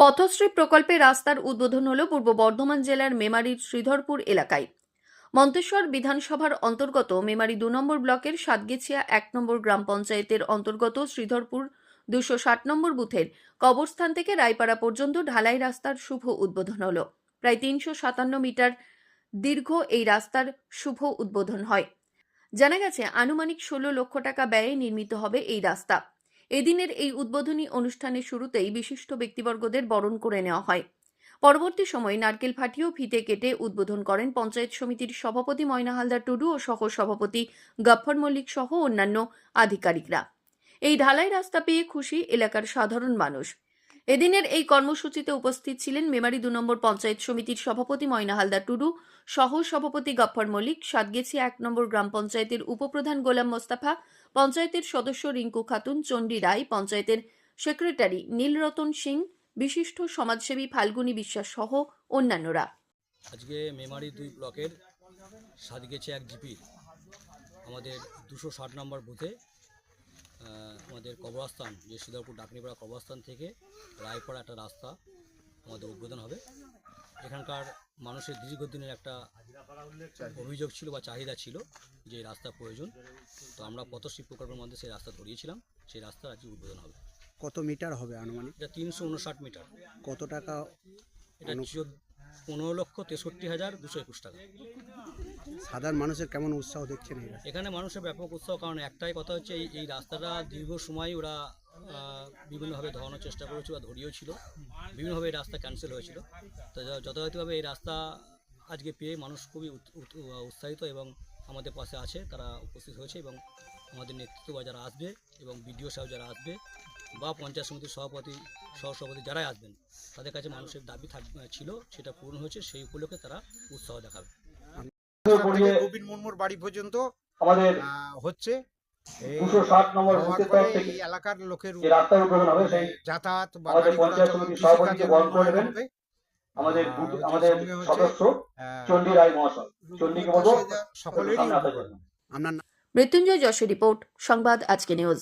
পথশ্রী প্রকল্পে রাস্তার উদ্বোধন হল পূর্ব বর্ধমান জেলার মেমারির শ্রীধরপুর এলাকায়। মন্তেশ্বর বিধানসভার অন্তর্গত মেমারি দু নম্বর ব্লকের সাতগেছিয়া এক নম্বর গ্রাম পঞ্চায়েতের অন্তর্গত শ্রীধরপুর দুশো ষাট নম্বর বুথের কবরস্থান থেকে রায়পাড়া পর্যন্ত ঢালাই রাস্তার শুভ উদ্বোধন হল। প্রায় তিনশো সাতান্ন মিটার দীর্ঘ এই রাস্তার শুভ উদ্বোধন হয়। জানা গেছে, আনুমানিক ষোলো লক্ষ টাকা ব্যয়ে নির্মিত হবে এই রাস্তা। এদিনের এই উদ্বোধনী অনুষ্ঠানের শুরুতেই বিশিষ্ট ব্যক্তিবর্গদের বরণ করে নেওয়া হয়। পরবর্তী সময়ে নারকেল ফাটিয়েও ফিতে কেটে উদ্বোধন করেন পঞ্চায়েত সমিতির সভাপতি ময়না হালদার টুডু ও সহ সভাপতি গফর মল্লিক সহ অন্যান্য আধিকারিকরা। এই ঢালাই রাস্তা পেয়ে খুশি এলাকার সাধারণ মানুষ। এদিনের এই কর্মসূচিতে উপস্থিত ছিলেন মেমারি দু নম্বর পঞ্চায়েত সমিতির সভাপতি ময়না হালদার টুডু, সহ সভাপতি গফফর মল্লিক, সাতগেছি এক নম্বর গ্রাম পঞ্চায়েতের উপপ্রধান গোলাম মোস্তাফা, পঞ্চায়েতের সদস্য রিঙ্কু খাতুন, চণ্ডী রায়, পঞ্চায়েতের সেক্রেটারি নীলরতন সিং, বিশিষ্ট সমাজসেবী ফাল্গুনী বিশ্বাস সহ অন্যান্যরা। আজকে মেমারি দুই ব্লকের সাতগেছে এক জিপি, আমাদের দুশো ষাট নম্বর বুথে আমাদের কবরস্থান যে সিদারপুর ডাকনিপাড়া কবরস্থান থেকে রায়পাড়া একটা রাস্তা আমাদের উদ্বোধন হবে। এখানকার মানুষের দীর্ঘদিনের একটা অভিযোগ ছিল বা চাহিদা ছিল যে রাস্তা প্রয়োজন। তো আমরা পথশ্রী প্রকল্পের মধ্যে সেই রাস্তা ধরিয়েছিলাম সেই রাস্তা আজকে উদ্বোধন হবে। কত মিটার হবে আনুমানিক? এটা তিনশো উনষাট মিটার। কত টাকা এটা পনেরো লক্ষ তেষট্টি হাজার দুশো একুশ টাকা। সাধারণ মানুষের কেমন উৎসাহ দেখছেন এখানে মানুষের ব্যাপক উৎসাহ কারণ একটাই কথা হচ্ছে এই এই রাস্তাটা দীর্ঘ সময় ওরা বিভিন্নভাবে ধরানোর চেষ্টা করেছিল বা ধরিয়েও ছিল। বিভিন্নভাবে এই রাস্তা ক্যান্সেল হয়েছিল। তো যথাযথভাবে এই রাস্তা আজকে পেয়ে মানুষ খুবই উৎ- উৎ- উৎসাহিত এবং আমাদের পাশে আছে তারা উপস্থিত হয়েছে এবং আমাদের নেতৃত্ব যারা আসবে এবং বিডিও সাহেব যারা আসবে বা পঞ্চায়েত সমিতির সভাপতি সহসভাপতি যারাই আসবেন তাদের কাছে মানুষের দাবি ছিল সেটা পূরণ হয়েছে সেই উপলক্ষে তারা উৎসাহ দেখাবে। গোবিন্দ মুর্মুর বাড়ি পর্যন্ত আমাদের হচ্ছে। এই এলাকার লোকের যাতায়াত বা গাড়ি। আমাদের আমাদের সদস্য চণ্ডী রায় মহাশয়। চণ্ডীকে বলব সকলেরই আপনার মৃত্যুঞ্জয় যশের রিপোর্ট সংবাদ আজকে নিউজ।